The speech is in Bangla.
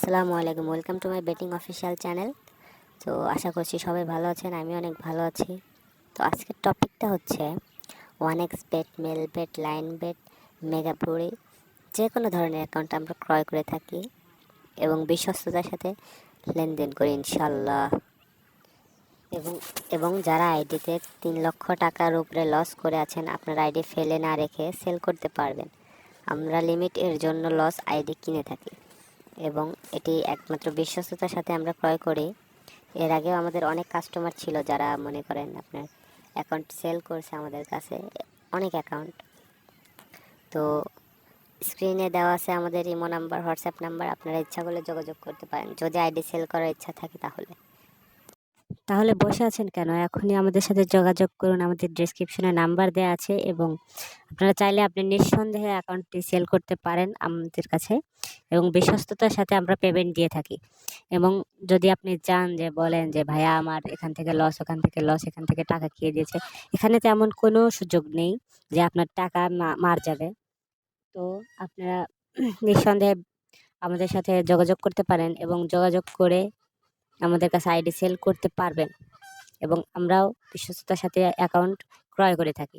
আসসালামু আলাইকুম। Welcome to my betting official channel তো আশা করছি সবাই ভালো আছেন আমি অনেক ভালো আছি। তো আজকের টপিকটা হচ্ছে one X bet Mel bet Line bet Mega Pari যে কোনো ধরনের অ্যাকাউন্ট আমরা ক্রয় করে থাকি এবং বিশ্বস্ততার সাথে লেনদেন করি ইনশাল্লাহ এবং এবং যারা আইডিতে তিন লক্ষ টাকার উপরে লস করে আছেন, আপনার আইডি ফেলে না রেখে সেল করতে পারবেন। আমরা লিমিট এর জন্য লস আইডি কিনে থাকি। এবং এটি একমাত্র বিশ্বস্ততার সাথে আমরা ক্রয় করি। এর আগেও আমাদের অনেক কাস্টমার ছিল যারা মনে করেন আপনার অ্যাকাউন্ট সেল করছে আমাদের কাছে, অনেক অ্যাকাউন্ট তো স্ক্রিনে দেওয়া আছে আমাদের ইমো নাম্বার হোয়াটসঅ্যাপ নাম্বার, আপনারা ইচ্ছা করলে যোগাযোগ করতে পারেন। যদি আইডি সেল করার ইচ্ছা থাকে তাহলে। তাহলে বসে আছেন কেন? এখনই আমাদের সাথে যোগাযোগ করুন। আমাদের ডিসক্রিপশনে নাম্বার দেওয়া আছে এবং আপনারা চাইলে আপনি নিঃসন্দেহে অ্যাকাউন্টটি সেল করতে পারেন আমাদের কাছে এবং বিশ্বস্ততার সাথে আমরা পেমেন্ট দিয়ে থাকি। এবং যদি আপনি চান যে বলেন যে, ভাইয়া, আমার এখান থেকে লস ওখান থেকে লস এখান থেকে টাকা খেয়ে দিয়েছে? এখানে তেমন কোনো সুযোগ নেই যে আপনার টাকা মার যাবে। তো আপনারা নিঃসন্দেহে আমাদের সাথে যোগাযোগ করতে পারেন এবং যোগাযোগ করে আমাদের কাছে আইডি সেল করতে পারবেন এবং আমরাও বিশ্বস্ততার সাথে অ্যাকাউন্ট ক্রয় করে থাকি।